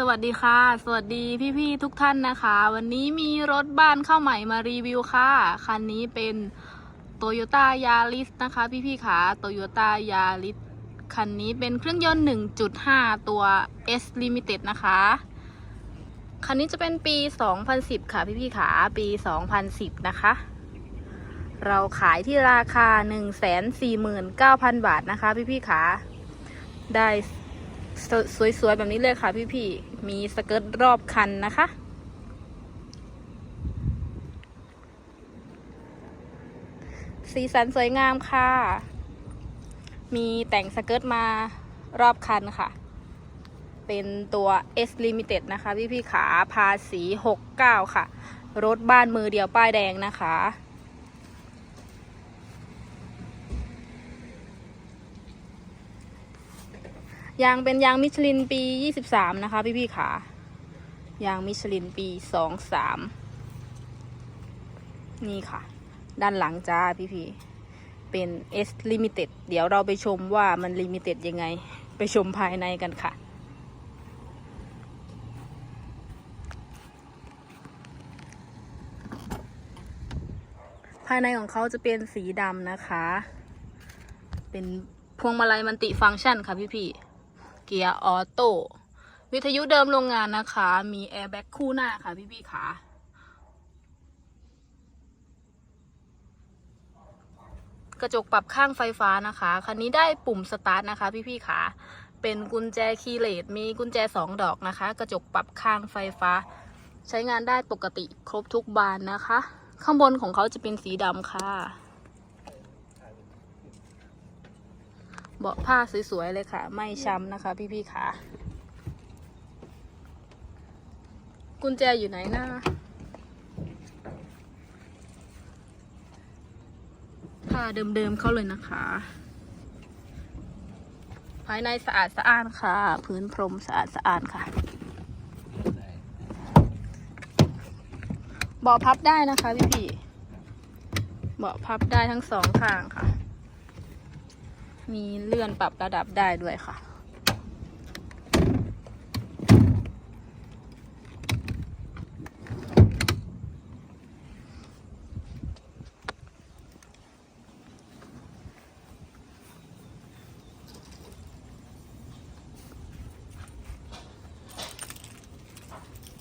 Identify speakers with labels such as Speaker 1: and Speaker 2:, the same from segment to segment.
Speaker 1: สวัสดีค่ะ สวัสดีพี่ๆทุกท่านนะคะ วันนี้มีรถบ้านเข้าใหม่มารีวิวค่ะ คันนี้เป็น Toyota Yaris นะคะ พี่ๆค่ะ Toyota Yaris คันนี้เป็นเครื่องยนต์ 1.5 ตัว S Limited นะคะ คันนี้จะเป็นปี 2010 ค่ะ พี่ๆค่ะปี 2010 นะคะ เราขายที่ราคา 149,000 บาทนะคะ พี่ๆค่ะได้ สสวยๆ แบบนี้เลยค่ะพี่ๆ มีสเกิร์ตรอบคันนะคะ สีสันสวยงามค่ะ มีแต่งสเกิร์ตมารอบคันค่ะ เป็นตัว S Limited นะคะพี่ๆขาภาษี 69 ค่ะ รถบ้านมือเดียวป้ายแดงนะคะ ยางเป็นยางมิชลินปี 23 นะคะ พี่พี่ๆค่ะยางมิชลินปี 23 นี่ค่ะ ด้านหลังจ้าพี่พี่ๆเป็น S Limited เดี๋ยวเราไปชมว่ามัน Limited ยังไง ไปชมภายในกันค่ะ ภายในของเขาจะเป็นสีดำนะคะ เป็นพวงมาลัยมันติฟังก์ชันค่ะพี่พี่ๆ เกียร์ออโต้วิทยุเดิมโรงงานนะคะ มีแอร์แบ็กคู่หน้าค่ะพี่พี่ๆค่ะกระจกปรับข้างไฟฟ้านะคะ คันนี้ได้ปุ่มสตาร์ทนะคะ พี่พี่ๆค่ะเป็นกุญแจคีย์เลสมีกุญแจสองดอกนะคะ กระจกปรับข้างไฟฟ้า ใช้งานได้ปกติครบทุกบานนะคะ ข้างบนของเขาจะเป็นสีดำค่ะ เบาะผ้าสวยๆเลยค่ะ ไม่ช้ำนะคะ พี่ๆค่ะ กุญแจอยู่ไหนนะผ้าเดิมๆเข้าเลยนะคะ ภายในสะอาดสะอ้านค่ะ พื้นพรมสะอาดสะอ้านค่ะเบาะพับได้นะคะพี่ๆเบาะพับได้ทั้งสองข้างค่ะ มีเลื่อนปรับระดับได้ด้วยค่ะ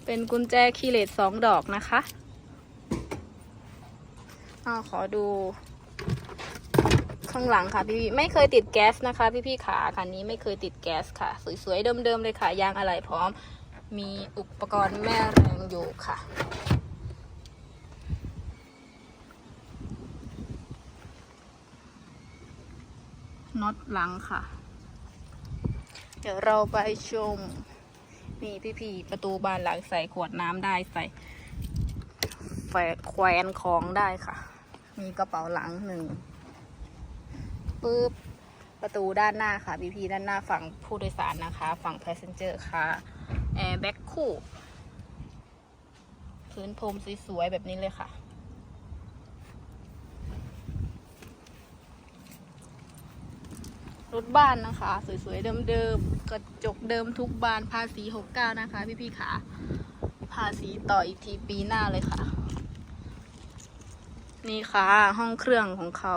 Speaker 1: เป็นกุญแจคีย์เลสสองดอกนะคะอ้าขอดู ข้างหลังค่ะพี่ๆไม่เคยติดแก๊สนะคะ พี่ๆขาคันนี้ไม่เคยติดแก๊สค่ะ สวยๆเดิมๆเลยค่ะ ยางอะไรพร้อม มีอุปกรณ์แม่แรงอยู่ค่ะน็อตหลังค่ะ เดี๋ยวเราไปชมนี่พี่ๆประตูบานหลังใส่ขวดน้ำได้ใส่แฝแขวนของได้ค่ะ มีกระเป๋าหลังหนึ่ง ปุ๊บประตูด้านหน้าค่ะพี่พีด้านหน้าฝั่งผู้โดยสารนะคะ ฝั่ง passenger ค่ะแอร์แบ็กคู่พื้นพรมสวยๆ แบบนี้เลยค่ะ รถบ้านนะคะ สวยๆ เดิมๆ กระจกเดิมทุกบานภาษี 69 นะคะ พี่ๆค่ะภาษีต่ออีกทีปีหน้าเลยค่ะ นี่ค่ะ ห้องเครื่องของเขา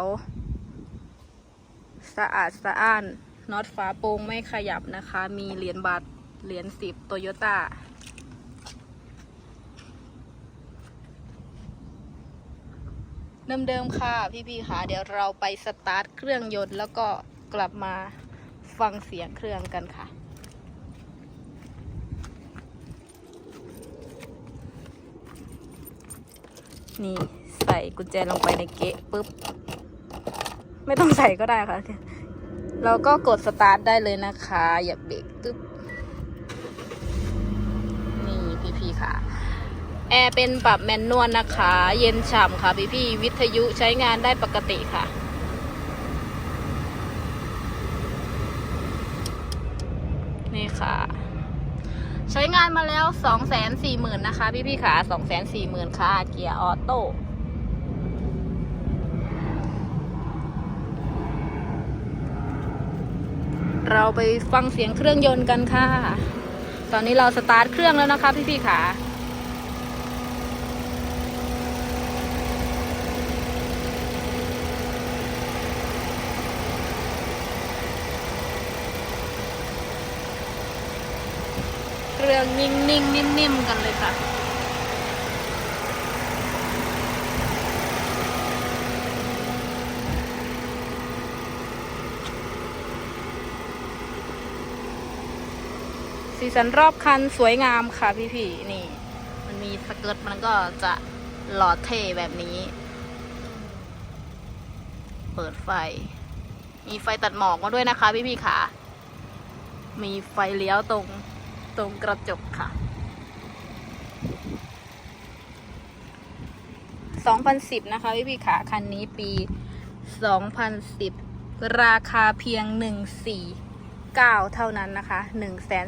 Speaker 1: สะอาดสะอ้านน็อตฝาโปรงไม่ขยับนะคะ มีเหรียญบาทเหรียญสิบโตโยต้าเดิมๆค่ะ พี่ๆค่ะ เดี๋ยวเราไปสตาร์ทเครื่องยนต์แล้วก็กลับมาฟังเสียงเครื่องกันค่ะนี่ใส่กุญแจลงไปในเกะปุ๊บ ไม่ต้องใส่ก็ได้ค่ะ เราก็กดสตาร์ทได้เลยนะคะ อย่าเบรกตึ๊บ นี่พี่ๆค่ะ แอร์เป็นปรับแมนนวลนะคะ เย็นฉ่ำค่ะพี่ๆวิทยุใช้งานได้ปกติค่ะนี่ค่ะ ใช้งานมาแล้วสองแสนสี่หมื่นนะคะ พี่ๆค่ะสองแสนสี่หมื่นค่ะ เกียร์ออโต้ เราไปฟังเสียงเครื่องยนต์กันค่ะ ตอนนี้เราสตาร์ทเครื่องแล้วนะคะพี่ๆค่ะเครื่องนิ่งๆ นิ่มๆ กันเลยค่ะ สีสันรอบคันสวยงามค่ะพี่ๆนี่ มันมีสเกิร์ตมันก็จะหล่อเท่แบบนี้ เปิดไฟ มีไฟตัดหมอกมาด้วยนะคะ พี่ๆค่ะ มีไฟเลี้ยวตรงตรงกระจกค่ะ2010 นะคะพี่พี่ๆค่ะคันนี้ปี 2010 ราคาเพียง 9 เท่านั้นนะคะ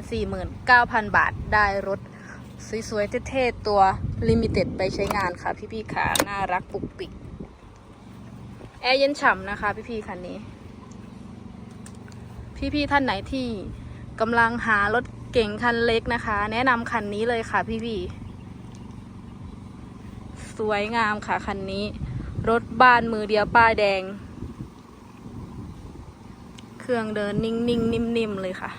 Speaker 1: 149,000 บาทได้รถสวยๆ เท่ๆ ตัว Limited ไปใช้งานค่ะ พี่ๆค่ะน่ารักปุกปิก แอร์เย็นฉ่ำนะคะ พี่ๆคันนี้ พี่ๆท่านไหนที่กำลังหารถเก่งคันเล็กนะคะ แนะนำคันนี้เลยค่ะ พี่ๆสวยงามค่ะคันนี้ รถบ้านมือเดียวป้ายแดง เครื่องเดินนิ่งๆ นิ่มๆ เลยค่ะ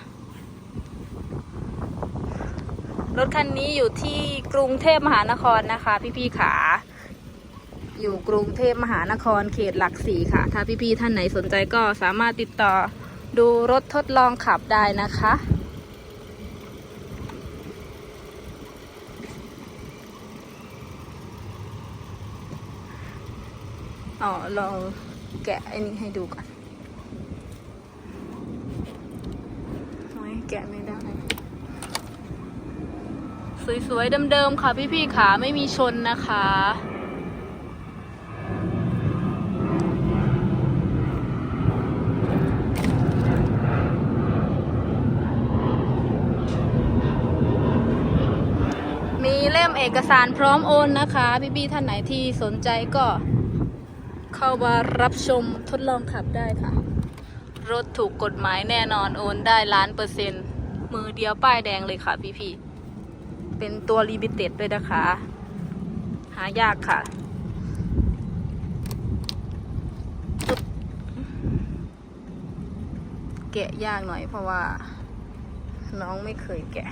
Speaker 1: รถคันนี้อยู่ที่กรุงเทพมหานครนะคะ พี่ๆขา อยู่กรุงเทพมหานครเขตหลักสี่ค่ะ ถ้าพี่ๆท่านไหนสนใจก็สามารถติดต่อดูรถทดลองขับได้นะคะอ๋อเราแกะไอ้นี้ให้ดูก่อนโอ้ย แกะไม่ได้ สวยๆเดิมๆค่ะพี่ๆขาไม่มีชนนะคะมีเล่มเอกสารพร้อมโอนนะคะพี่ๆท่านไหนที่สนใจก็เข้ามารับชมทดลองขับได้ค่ะ รถถูกกฎหมายแน่นอนโอนได้ล้านเปอร์เซ็นต์มือเดียวป้ายแดงเลยค่ะพี่ๆเป็นตัวรีบิเต็ดด้วยนะคะ หายากค่ะ แกะยากหน่อยเพราะว่า น้องไม่เคยแกะ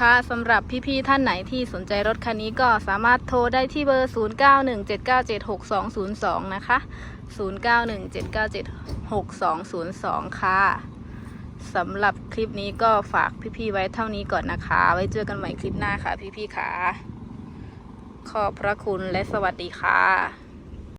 Speaker 1: ค่ะสำหรับพี่ๆท่านไหนที่สนใจรถคันนี้ก็สามารถโทรได้ที่เบอร์ 0917976202 นะคะ 0917976202 ค่ะสำหรับคลิปนี้ก็ฝากพี่ๆไว้เท่านี้ก่อนนะคะ ไว้เจอกันใหม่คลิปหน้าค่ะพี่ๆค่ะ ขอบพระคุณและสวัสดีค่ะ